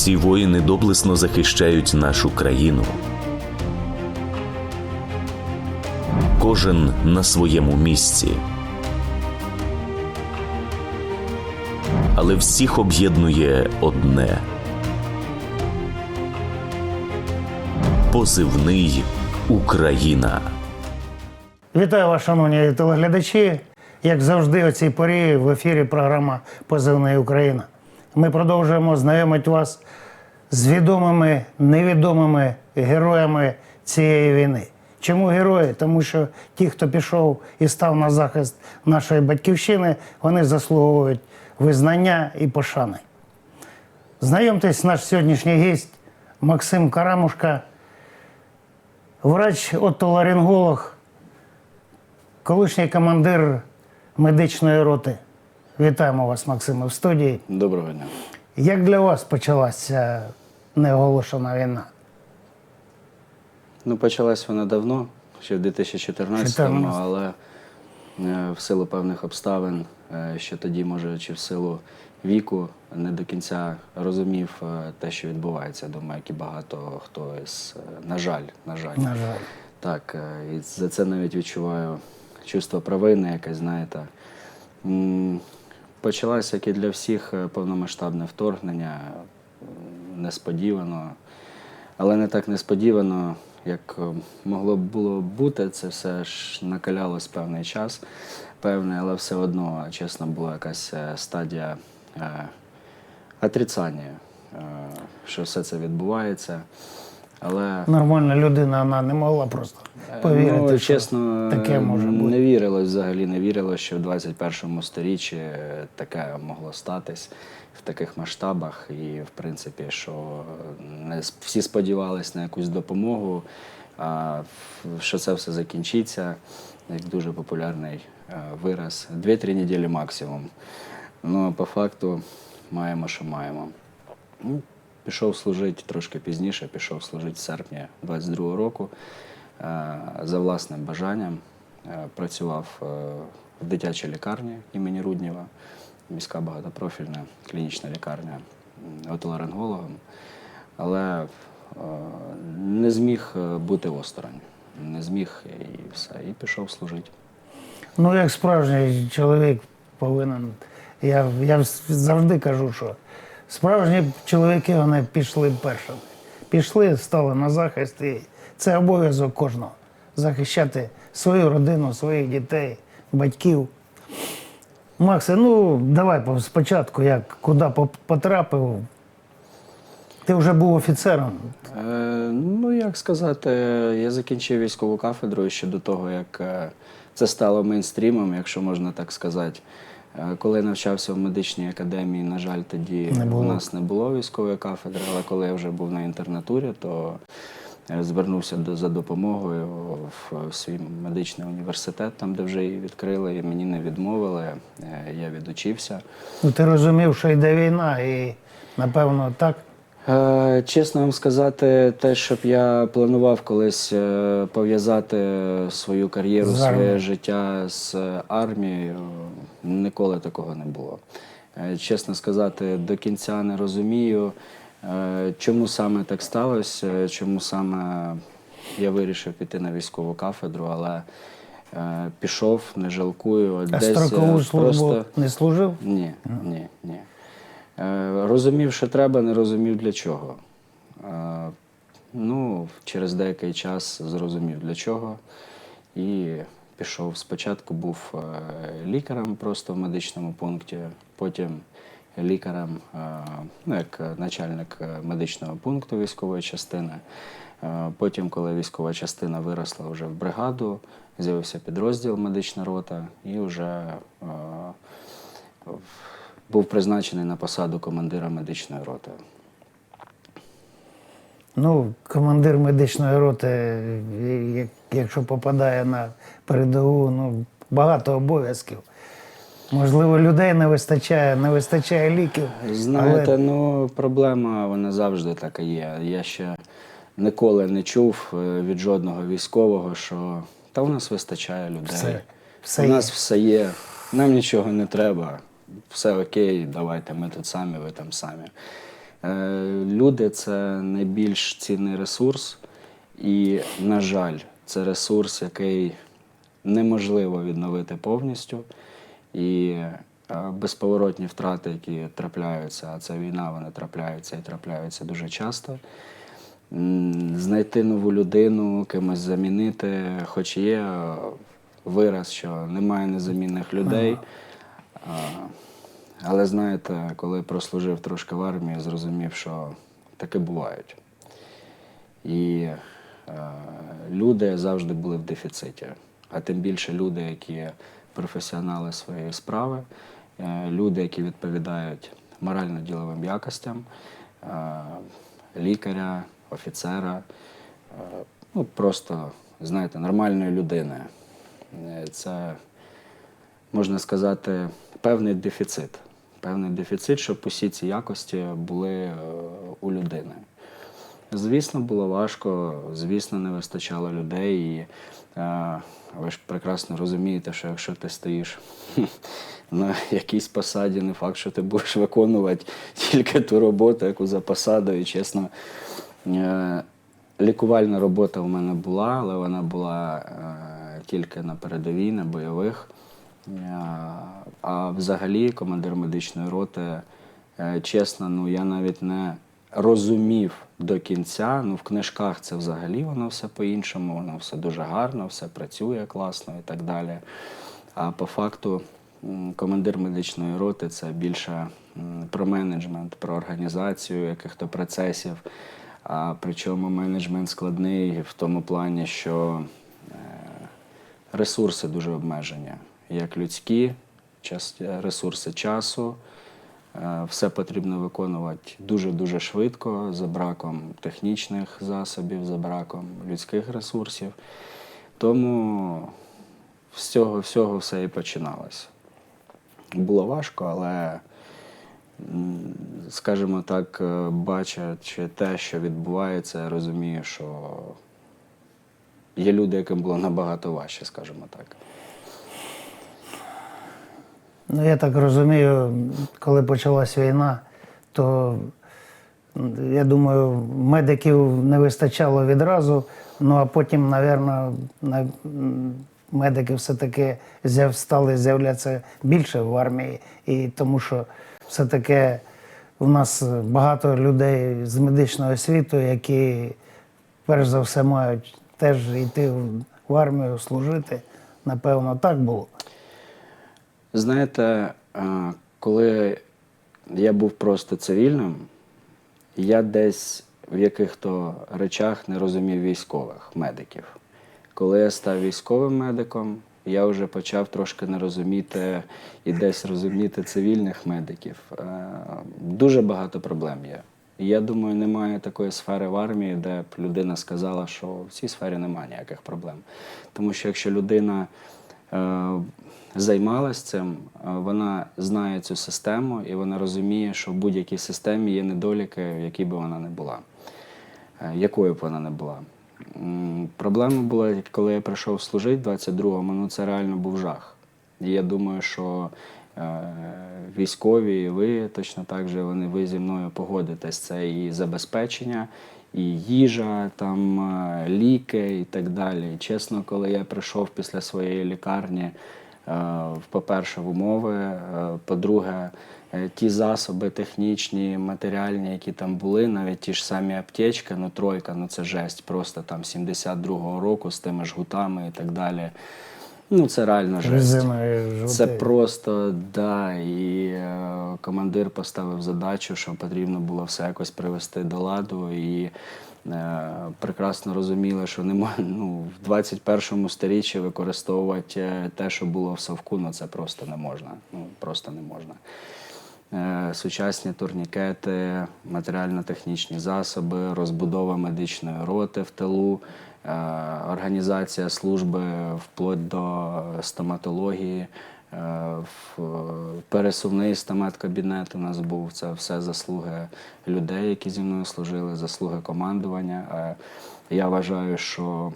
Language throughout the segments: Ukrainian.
Ці воїни доблесно захищають нашу країну. Кожен на своєму місці. Але всіх об'єднує одне. Позивний Україна. Вітаю вас, шановні телеглядачі. Як завжди, о цій порі в ефірі програма Позивна Україна. Ми продовжуємо знайомити вас з відомими, невідомими героями цієї війни. Чому герої? Тому що ті, хто пішов і став на захист нашої батьківщини, вони заслуговують визнання і пошани. Знайомтесь, наш сьогоднішній гість Максим Карамушка, врач-отоларинголог, колишній командир медичної роти. Вітаємо вас, Максиме, в студії. Доброго дня. Як для вас почалася неоголошена війна? Ну, почалась вона давно, ще в 2014-му, але е, в силу певних обставин, е, ще тоді, може, чи в силу віку, не до кінця розумів е, те, що відбувається. Думаю, як і багато хто із, на жаль, на жаль. На жаль. Так, і за це навіть відчуваю чувство провини, якесь, знаєте. Почалося, як і для всіх, е, повномасштабне вторгнення, несподівано, але не так несподівано, як е, могло б було бути. Це все ж накалялось певний час, певний, але все одно, чесно, була якась е, стадія отрицання, що все це відбувається. Але Нормальна людина вона не могла просто повірити. Ну, що чесно, таке може бути. не вірилось взагалі, не вірилось, що в 21 сторіччі таке могло статись в таких масштабах. І, в принципі, що не всі сподівались на якусь допомогу, а що це все закінчиться, як дуже популярний е, вираз. Дві-три неділі максимум. Ну, по факту маємо, що маємо. Пішов служити трошки пізніше, пішов служити в серпні 22-го року е, за власним бажанням. Е, Працював е, в дитячій лікарні імені Руднєва, міська багатопрофільна клінічна лікарня отоларингологом, але не зміг бути осторонь. Не зміг і все. І пішов служити. Ну, як справжній чоловік повинен. Я, я завжди кажу, що справжні чоловіки вони пішли першими. Пішли, стали на захист, і це обов'язок кожного захищати свою родину, своїх дітей, батьків. Максе, ну давай спочатку, як куди потрапив. Ти вже був офіцером. Е, ну, як сказати, я закінчив військову кафедру ще до того, як е, це стало мейнстрімом, якщо можна так сказати. Е, Коли навчався в медичній академії, на жаль, тоді у нас не було військової кафедри, але коли я вже був на інтернатурі, то е, звернувся до, за допомогою в, в свій медичний університет, там, де вже її відкрили, і мені не відмовили. Е, Я відучився. Ну, ти розумів, що йде війна, і напевно так. Е, Чесно вам сказати, те, щоб я планував колись е, пов'язати свою кар'єру, своє життя з армією, ніколи такого не було. Е, Чесно сказати, до кінця не розумію, чому саме так сталося, чому саме я вирішив піти на військову кафедру, але пішов, не жалкую. А Десь, строкову службу просто- не служив? ні, ні, ні. Е, розумів, що треба, не розумів для чого. Е, ну, через деякий час зрозумів для чого. І пішов. Спочатку був е, лікарем просто в медичному пункті, потім лікарем, ну, як начальник медичного пункту військової частини. Потім, коли військова частина виросла вже в бригаду, з'явився підрозділ медична рота і вже був призначений на посаду командира медичної роти. Ну, командир медичної роти, якщо попадає на передову, ну, багато обов'язків. Можливо, людей не вистачає, не вистачає ліків. Знаєте, але ну проблема вона завжди така є. Я ще ніколи не чув е, від жодного військового, що та у нас вистачає людей. Все- все у є. нас все є, нам нічого не треба. Все окей, давайте, ми тут самі, ви там самі. Е, Люди це найбільш цінний ресурс, і, на жаль, це ресурс, який неможливо відновити повністю. І е, безповоротні втрати, які трапляються, а це війна, вони трапляються і трапляються дуже часто. Знайти нову людину, кимось замінити, хоч є вираз, що немає незамінних людей. Але знаєте, коли прослужив трошки в армії, зрозумів, що таке бувають. І е, люди завжди були в дефіциті. А тим більше люди, які професіонали своєї справи, е, люди, які відповідають морально-діловим якостям, е, лікаря, офіцера, ну просто, знаєте, нормальної людини. Це можна сказати, певний дефіцит. Певний дефіцит, щоб усі ці якості були е, у людини. Звісно, було важко, звісно, не вистачало людей. І е, ви ж прекрасно розумієте, що якщо ти стоїш на якійсь посаді, не факт, що ти будеш виконувати тільки ту роботу, яку за посадою. Чесно, е, лікувальна робота в мене була, але вона була е, тільки на передовій, на бойових. А взагалі, командир медичної роти, е, чесно, ну я навіть не розумів до кінця. Ну, в книжках це взагалі воно все по-іншому, воно все дуже гарно, все працює класно і так далі. А по факту, командир медичної роти це більше про менеджмент, про організацію яких-то процесів. А причому менеджмент складний в тому плані, що е, ресурси дуже обмежені, як людські, ресурси часу. Е, Все потрібно виконувати дуже-дуже швидко, за браком технічних засобів, за браком людських ресурсів. Тому з цього всього все і починалося. Було важко, але, скажімо так, е, бачачи те, що відбувається, я розумію, що є люди, яким було набагато важче, скажімо так. Ну, я так розумію, коли почалась війна, то я думаю, медиків не вистачало відразу. Ну а потім, напевно, медики все-таки стали з'являтися більше в армії. І тому що все-таки в нас багато людей з медичної освіти, які перш за все мають теж йти в армію служити. Напевно, так було. Знаєте, коли я був просто цивільним, я десь в яких-то речах не розумів військових медиків. Коли я став військовим медиком, я вже почав трошки не розуміти і десь розуміти цивільних медиків. Е, Дуже багато проблем є. Я думаю, немає такої сфери в армії, де б людина сказала, що в цій сфері немає ніяких проблем. Тому що якщо людина е, займалась цим, е, вона знає цю систему і вона розуміє, що в будь-якій системі є недоліки, в якій би вона не була, Е, якою б вона не була. Проблема була, коли я прийшов служити 22-му, ну це реально був жах. І я думаю, що е, військові, і ви точно так же вони ви зі мною погодитесь. Це і забезпечення, і їжа, там ліки і так далі. Чесно, коли я прийшов після своєї лікарні, по-перше, в умови, е, по-друге, е, ті засоби технічні, матеріальні, які там були, навіть ті ж самі аптечки, ну тройка, ну це жесть, просто там 72-го року з тими жгутами і так далі. Ну, це реально жесть. Це просто да. І е, командир поставив задачу, що потрібно було все якось привести до ладу. І е, прекрасно розуміли, що не ну, в 21 сторіччі використовувати е, те, що було в совку, ну це просто не можна. Ну просто не можна. Е, Сучасні турнікети, матеріально-технічні засоби, розбудова медичної роти в тилу, е, організація служби вплоть до стоматології, е, в- пересувний стомат-кабінет у нас був. Це все заслуги людей, які зі мною служили, заслуги командування. Е, Я вважаю, що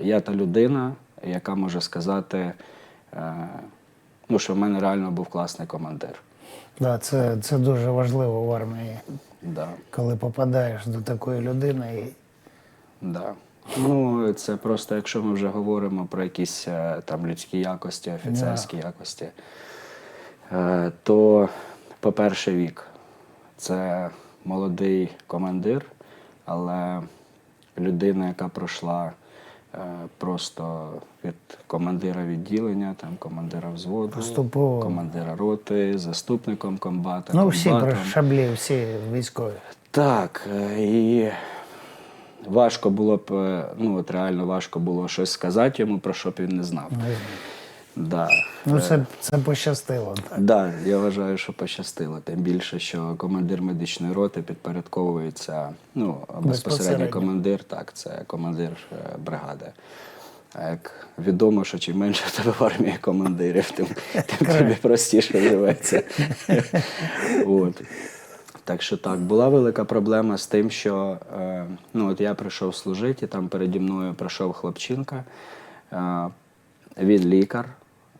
я та людина, яка може сказати, е, ну, що в мене реально був класний командир. Да, це, це дуже важливо в армії, Да. коли попадаєш до такої людини. І... Да. Ну, це просто, якщо ми вже говоримо про якісь е, там людські якості, офіцерські якості, е, то, по-перше, вік. Це молодий командир, але людина, яка пройшла е, просто від командира відділення, там, командира взводу, Поступово. командира роти, заступником комбата. Ну, всі про шаблі, всі військові. Так, і важко було б, е, ну от реально важко було щось сказати йому, про що б він не знав. Да. Ну, це, це пощастило. Так. Да, я вважаю, що пощастило. Тим більше, що командир медичної роти підпорядковується, ну, безпосередньо командир, так, це командир е, бригади. А як відомо, що чим менше в тебе в армії командирів, тим, тим тобі простіше живеться. От. Так що так, була велика проблема з тим, що е, ну, от я прийшов служити, там переді мною прийшов хлопчинка. Е, він лікар,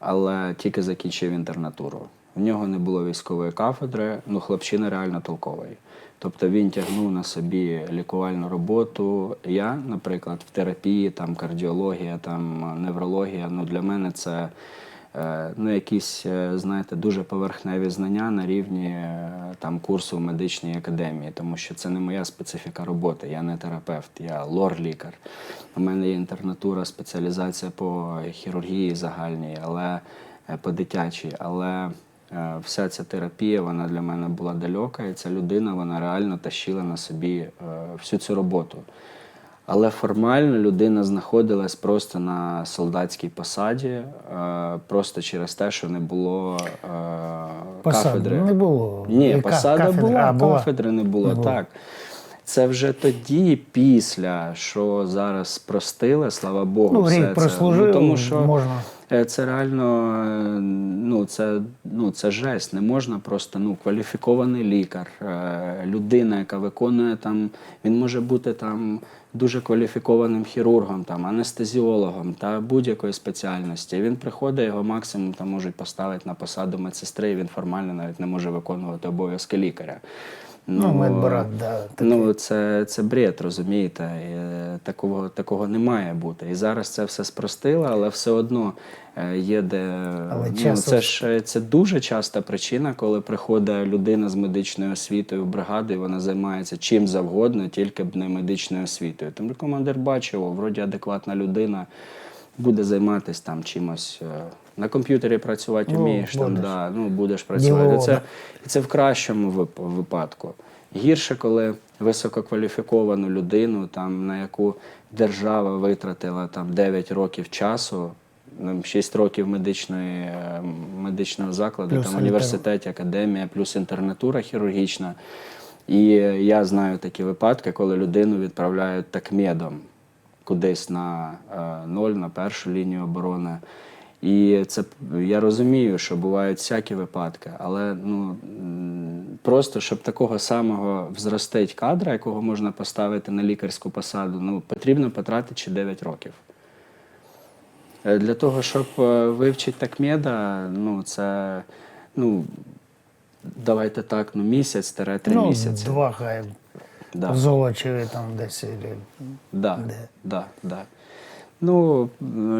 але тільки закінчив інтернатуру. В нього не було військової кафедри, ну хлопчина реально толковий. Тобто він тягнув на собі лікувальну роботу. Я, наприклад, в терапії, там кардіологія, там неврологія. Ну для мене це ну, якісь, е, знаєте, дуже поверхневі знання на рівні е, там курсу в медичній академії, тому що це не моя специфіка роботи. Я не терапевт, я лор-лікар. У мене є інтернатура, спеціалізація по хірургії загальній, але е, по дитячій. Але е, вся ця терапія вона для мене була далека, і ця людина вона реально тащила на собі е, всю цю роботу. Але формально людина знаходилась просто на солдатській посаді, е, просто через те, що не було е, Посади кафедри. не було. Ні, Яка посада кафедра? була, А, була. кафедри не було, Не було. так. Це вже тоді, після, що зараз спростили, слава Богу, Ну, все це. прослужив, ну, тому що можна. Е, Це реально е, ну, це, ну, це жесть. Не можна просто ну, кваліфікований лікар, е, людина, яка виконує там, він може бути там дуже кваліфікованим хірургом, там, анестезіологом та будь-якої спеціальності. Він приходить, його максимум там можуть поставити на посаду медсестри, і він формально навіть не може виконувати обов'язки лікаря. Ну, медбрат, да, такий. Ну, це, це бред, розумієте? Е, Такого, такого не має бути. І зараз це все спростило, але все одно е, є де. Але ну, часу- це ж е, це дуже часта причина, коли приходить людина з медичною освітою в бригаду, і вона займається чим завгодно, тільки б не медичною освітою. Тому командир бачив, вроді адекватна людина. Буде займатися там чимось е, на комп'ютері працювати Ну, вмієш, там, да, ну, будеш працювати. Ділово, Це, і це в кращому випадку. Гірше, коли висококваліфіковану людину, там, на яку держава витратила там, 9 років часу, 6 років медичної, е, медичного закладу, Плюс там, університет, академія, плюс інтернатура хірургічна. І я знаю такі випадки, коли людину відправляють такмедом кудись на е, ноль, на першу лінію оборони. І це я розумію, що бувають всякі випадки, але ну просто щоб такого самого взростить кадра, якого можна поставити на лікарську посаду, ну потрібно потратити ще 9 років. Е, Для того, щоб е, вивчити такмеда, ну це ну давайте так, ну місяць три ну, місяці. Два хай Да. в Золочеві там десь. Да, Де? да, да. Ну,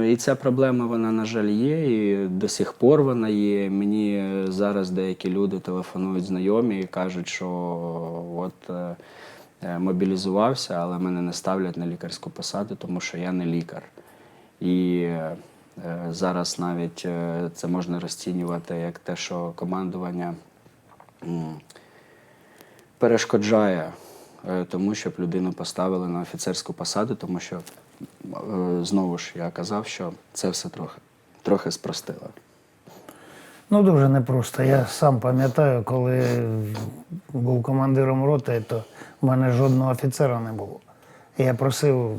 і ця проблема, вона, на жаль, є, і до сих пор вона є. Мені зараз деякі люди телефонують знайомі і кажуть, що от е, е, мобілізувався, але мене не ставлять на лікарську посаду, тому що я не лікар. І е, зараз навіть це можна розцінювати як те, що командування. перешкоджає тому, щоб людину поставили на офіцерську посаду, тому що е, знову ж я казав, що це все трохи, трохи спростило. Ну, дуже непросто. Я сам пам'ятаю, коли був командиром роти, то в мене жодного офіцера не було. Я просив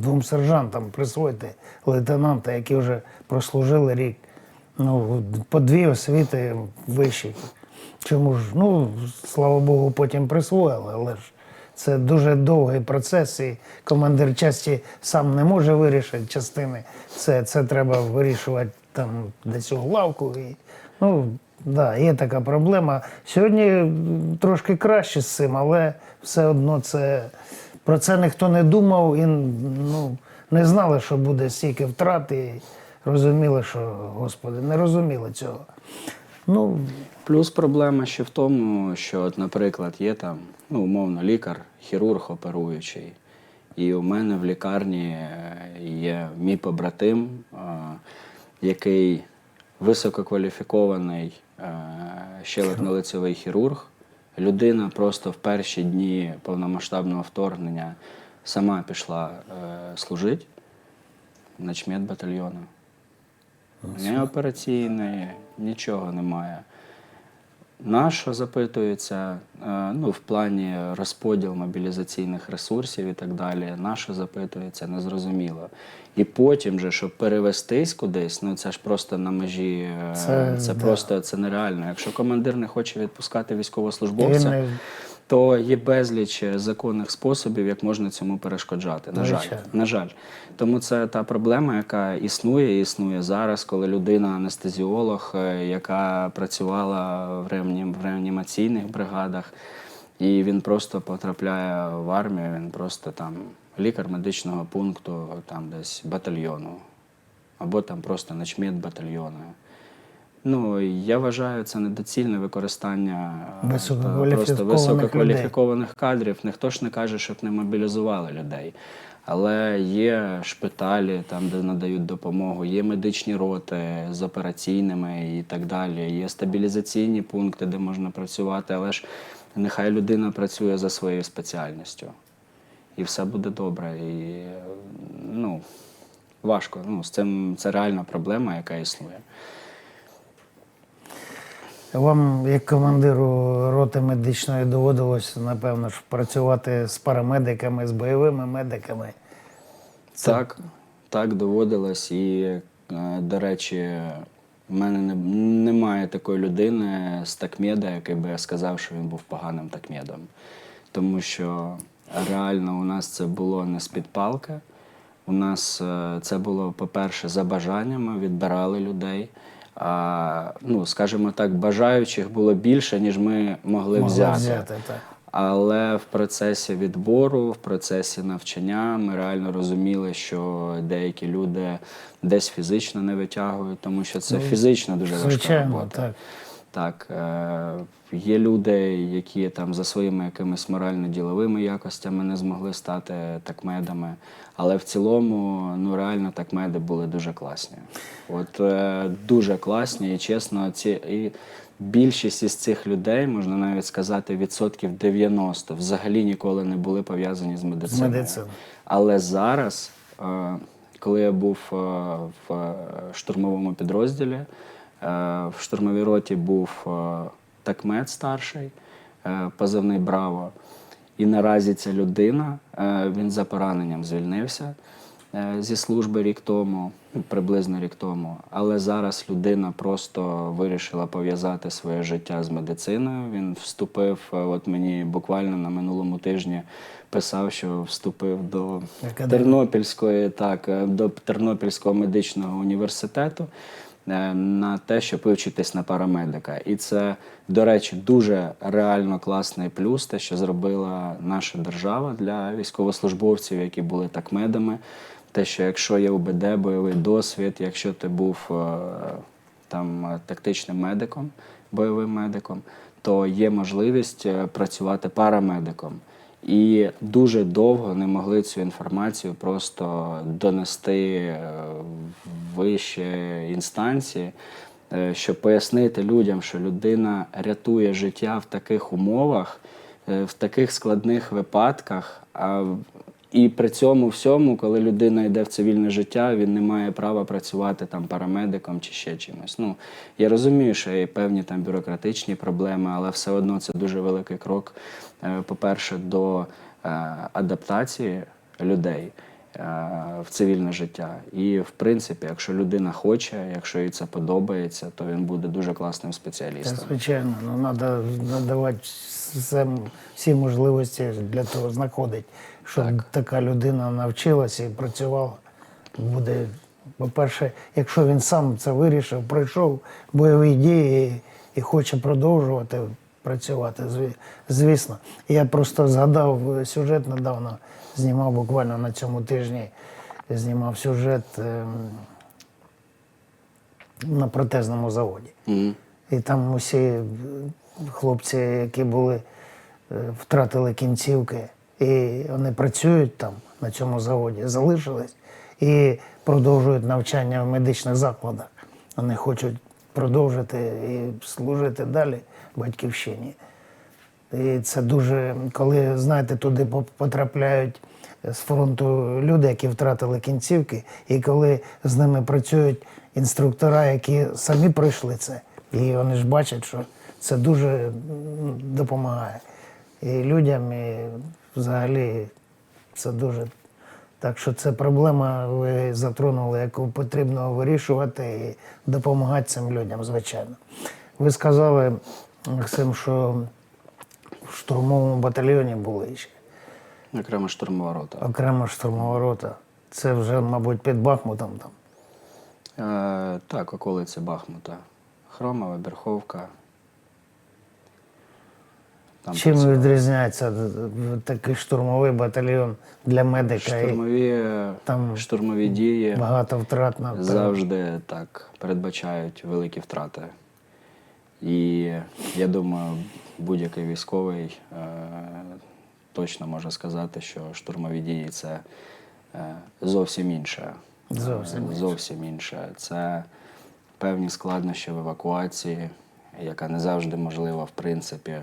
двом сержантам присвоїти лейтенанта, які вже прослужили рік. Ну, по дві освіти вищі. Чому ж? Ну, слава Богу, потім присвоїли, але ж це дуже довгий процес, і командир часті сам не може вирішити частини. Це, це треба вирішувати там десь у главку. І, ну, Да, є така проблема. Сьогодні трошки краще з цим, але все одно це про це ніхто не думав і ну, не знали, що буде стільки втрат, і розуміли, що, господи, не розуміли цього. Ну, Плюс проблема ще в тому, що, от, наприклад, є там, ну, умовно, лікар, хірург оперуючий. І у мене в лікарні е, є мій побратим, е, який висококваліфікований е, щелепно-лицевий хірург. Людина просто в перші дні повномасштабного вторгнення сама пішла служити начмет батальйону. Ні операційної, нічого немає. Нащо запитується, е, ну, в плані розподіл мобілізаційних ресурсів і так далі, Наша запитується, незрозуміло. І потім же, щоб перевестись кудись, ну це ж просто на межі, е, Це, це, да. просто це нереально. Якщо командир не хоче відпускати військовослужбовця, то є безліч законних способів, як можна цьому перешкоджати. На жаль, на жаль. Тому це та проблема, яка існує і існує зараз, коли людина анестезіолог, е, яка працювала в реанімаційних бригадах, і він просто потрапляє в армію, він просто там лікар медичного пункту, там десь батальйону, або там просто начмет батальйону. Ну, я вважаю, це недоцільне використання е, Висококваліфікованих просто висококваліфікованих кадрів. Ніхто ж не каже, щоб не мобілізували людей. Але є шпиталі, там, де надають допомогу, є медичні роти з операційними і так далі. Є стабілізаційні пункти, де можна працювати, але ж нехай людина працює за своєю спеціальністю. І все буде добре. І ну, важко. Ну, з цим це реальна проблема, яка існує. Вам, як командиру роти медичної, доводилось, напевно, ж працювати з парамедиками, з бойовими медиками. Так, так доводилось. І, е, до речі, в мене не, немає такої людини з такмеда, який би сказав, що він був поганим такмедом. Тому що реально у нас це було не з-під палки. У нас е, це було, по-перше, за бажаннями, відбирали людей. А, ну, скажімо так, бажаючих було більше, ніж ми могли, Могли взяти. взяти, так. Але в процесі відбору, в процесі навчання ми реально розуміли, що деякі люди десь фізично не витягують, тому що це фізично дуже важка Ну, Звичайно, робота. так. Так, е, є люди, які там за своїми якимись морально-діловими якостями не змогли стати такмедами. Але в цілому, ну реально такмеди були дуже класні. От е, дуже класні, і чесно, ці і більшість із цих людей, можна навіть сказати, відсотків 90 взагалі ніколи не були пов'язані з медициною. медициною. Але зараз, е, коли я був в штурмовому підрозділі, в штурмовій роті був е, такмет старший, е, позивний Браво. І наразі ця людина, е, він за пораненням звільнився е, зі служби рік тому, ну, приблизно рік тому. Але зараз людина просто вирішила пов'язати своє життя з медициною. Він вступив, е, от мені буквально на минулому тижні писав, що вступив до Тернопільської, так, е, до Тернопільського медичного університету е, на те, щоб вивчитись на парамедика. І це, до речі, дуже реально класний плюс, те, що зробила наша держава для військовослужбовців, які були такмедами. Те, що якщо є УБД, бойовий досвід, якщо ти був е, там е, тактичним медиком, бойовим медиком, то є можливість е, працювати парамедиком. І дуже довго не могли цю інформацію просто донести вище інстанції, е, щоб пояснити людям, що людина рятує життя в таких умовах, е, в таких складних випадках. А і при цьому всьому, коли людина йде в цивільне життя, він не має права працювати там парамедиком чи ще чимось. Ну я розумію, що є певні там бюрократичні проблеми, але все одно це дуже великий крок. е, По-перше, до е, адаптації людей е, в цивільне життя. І в принципі, якщо людина хоче, якщо їй це подобається, то він буде дуже класним спеціалістом. звичайно, ну треба надавати всім, всі можливості для того знаходити, щоб така людина навчилася і працювала. Буде, по-перше, якщо він сам це вирішив, пройшов бойові дії і хоче продовжувати працювати, звісно. Я просто згадав е, сюжет недавно, знімав буквально на цьому тижні, знімав сюжет ем, на протезному заводі. Мгм. І там усі хлопці, які були, е, втратили кінцівки, і вони працюють там, на цьому заводі, залишились і продовжують навчання в медичних закладах. Вони хочуть продовжити і служити далі батьківщині. І це дуже, коли знаєте, туди потрапляють з фронту люди, які втратили кінцівки, і коли з ними працюють інструктора, які самі пройшли це, і вони ж бачать, що це дуже допомагає і людям, і взагалі це дуже. Так що це проблема, ви затронули, яку потрібно вирішувати і допомагати цим людям, звичайно. Ви сказали, Максим, що в штурмовому батальйоні були ще. Окрема штурмова рота. Окрема штурмова рота. Це вже, мабуть, під Бахмутом там. Е, так, околиці Бахмута. Хромова, Берховка. Там Чим працювали. відрізняється такий штурмовий батальйон для медика? І штурмові, там штурмові дії багато втрат на завжди так передбачають великі втрати. І я думаю, будь-який військовий е, точно може сказати, що штурмові дії це е, зовсім інше. Зовсім Е, інше. зовсім інше. Це певні складнощі в евакуації, яка не завжди можлива, в принципі.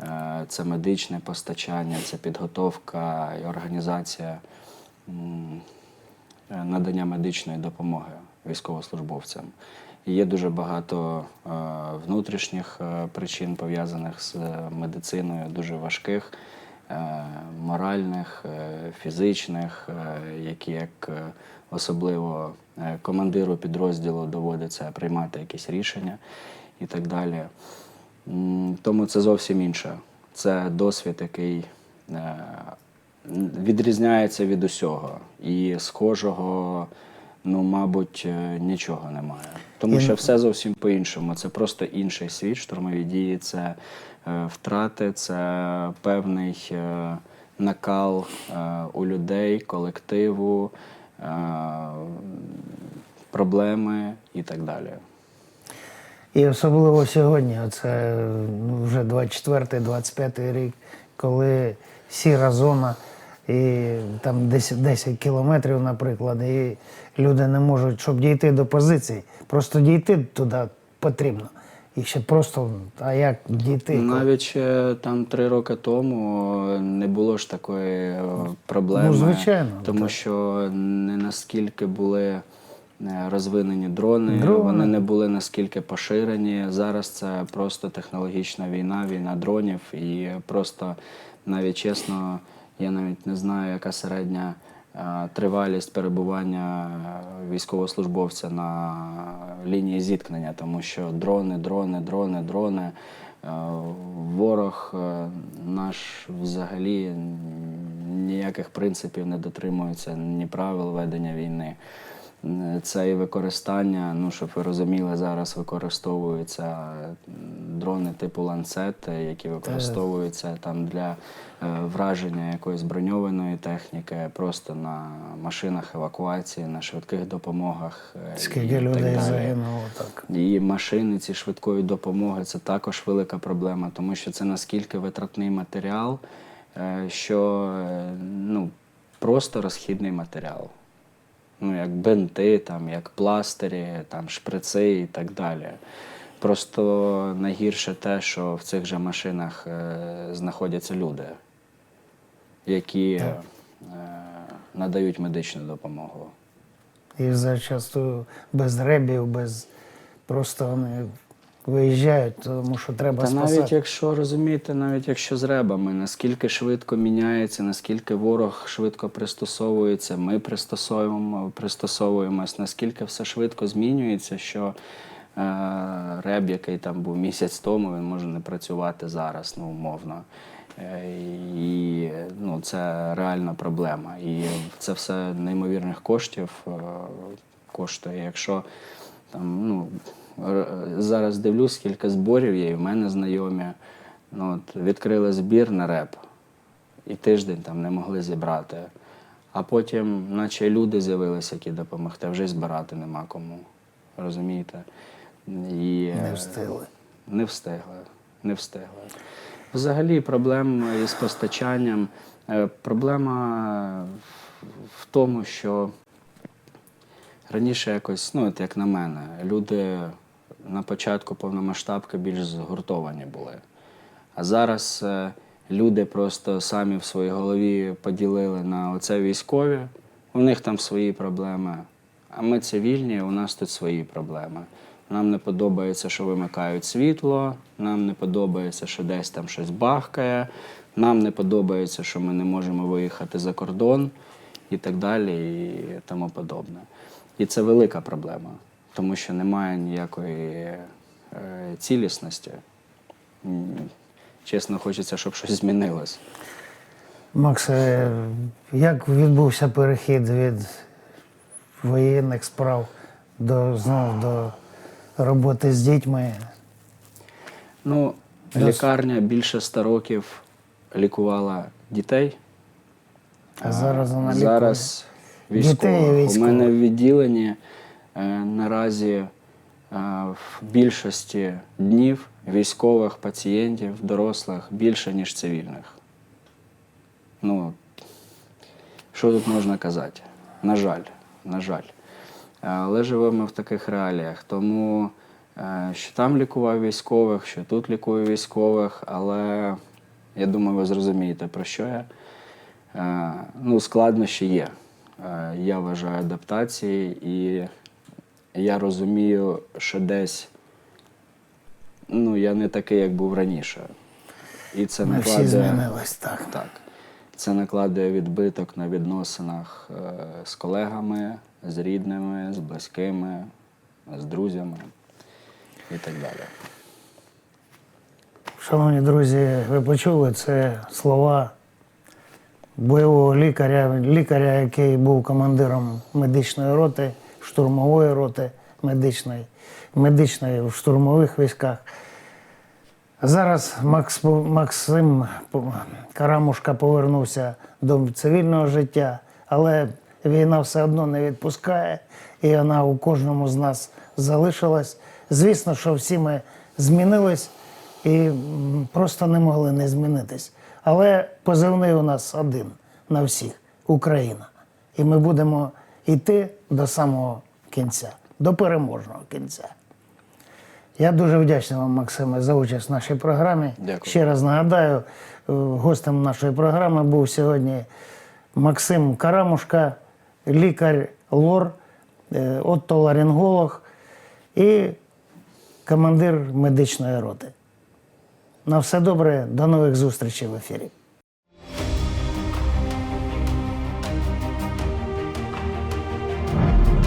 Е, Це медичне постачання, це підготовка і організація е, надання медичної допомоги військовослужбовцям. І є дуже багато е, внутрішніх причин пов'язаних з медициною, дуже важких, моральних, фізичних, які як особливо командиру підрозділу доводиться приймати якісь рішення і так далі. Тому це зовсім інше. Це досвід, який е, відрізняється від усього. І схожого, ну, мабуть, е, нічого немає. Тому що все зовсім по-іншому. Це просто інший світ. Штурмові дії це е, втрати, це певний накал у людей, колективу, проблеми і так далі. І особливо сьогодні, це ну, вже 24-25 рік, коли сіра зона і там 10, 10 кілометрів, наприклад, і люди не можуть, щоб дійти до позиції. Просто дійти туди потрібно. І ще просто, а як дійти? Навіть ще там три роки тому не було ж такої е, проблеми. Ну, звичайно, Тому так. що не наскільки були е, розвинені дрони, Дрони. вони не були наскільки поширені. Зараз це просто технологічна війна, війна дронів. І просто навіть чесно, я навіть не знаю, яка середня е, тривалість перебування е, військовослужбовця на лінії зіткнення, тому що дрони, дрони, дрони, дрони. Е, Ворог е, наш взагалі ніяких принципів не дотримується, ні правил ведення війни. Це і використання, ну щоб ви розуміли, зараз використовуються дрони типу ланцет, які використовуються там для е, враження якоїсь броньованої техніки, просто на машинах евакуації, на швидких допомогах. е, Скільки людей загинуло так. І машини ці швидкої допомоги це також велика проблема, тому що це наскільки витратний матеріал, е, що ну, просто розхідний матеріал. Ну, як бинти, там, як пластирі, там, шприци і так далі. Просто найгірше те, що в цих же машинах е, знаходяться люди, які е, надають медичну допомогу. І за часто без ребів, без просто вони виїжджають, тому що треба Та спасати. навіть якщо розумієте, навіть якщо з ребами, наскільки швидко міняється, наскільки ворог швидко пристосовується, ми пристосовуємо, пристосовуємось, наскільки все швидко змінюється, що е, реб, який там був місяць тому, він може не працювати зараз, ну умовно. Е, І ну, це реальна проблема. І це все неймовірних коштів е, коштує. Якщо там, ну, зараз дивлюсь, скільки зборів є, і в мене знайомі. Ну, от, відкрили збір на реп, і тиждень там не могли зібрати. А потім, наче люди з'явилися, які допомогти, вже збирати нема кому. Розумієте? І, Не е, встигли. не встигли. Не встигли. Взагалі проблем із постачанням. Е, Проблема в тому, що раніше якось, ну, от як на мене, люди на початку повномасштабки більш згуртовані були. А зараз е, люди просто самі в своїй голові поділили на оце військові, у них там свої проблеми. А ми цивільні, у нас тут свої проблеми. Нам не подобається, що вимикають світло, нам не подобається, що десь там щось бахкає, нам не подобається, що ми не можемо виїхати за кордон і так далі, і тому подобне. І це велика проблема, тому що немає ніякої е, цілісності. Чесно, хочеться, щоб щось змінилось. Макс, е, як відбувся перехід від воєнних справ до знову до роботи з дітьми? Ну, лікарня більше 100 років лікувала дітей. А зараз вона лікує Зараз Дітей і військових. У мене в відділенні наразі е, в більшості днів військових пацієнтів, дорослих більше, ніж цивільних. Ну, що тут можна казати? На жаль, на жаль. Е, Але живемо в таких реаліях. Тому е, що там лікував військових, що тут лікую військових, але я думаю, ви зрозумієте, про що я. Е, Ну, складнощі є. Е, Я вважаю адаптації, і я розумію, що десь ну, я не такий, як був раніше. І це Ми всі накладає, змінились так. так. Це накладує відбиток на відносинах е, з колегами, з рідними, з близькими, з друзями і так далі. Шановні друзі, ви почули це слова бойового лікаря, лікаря, який був командиром медичної роти, штурмової роти медичної, медичної в штурмових військах. Зараз Макс, Максим Карамушка повернувся до цивільного життя, але війна все одно не відпускає, і вона у кожному з нас залишилась. Звісно, що всі ми змінились і просто не могли не змінитись. Але позивний у нас один на всіх Україна. І ми будемо йти до самого кінця, до переможного кінця. Я дуже вдячний вам, Максиме, за участь в нашій програмі. Дякую. Ще раз нагадаю, е, гостем нашої програми був сьогодні Максим Карамушка, лікар лор, е, оттоларинголог і командир медичної роти. На все добре, до нових зустрічей в ефірі.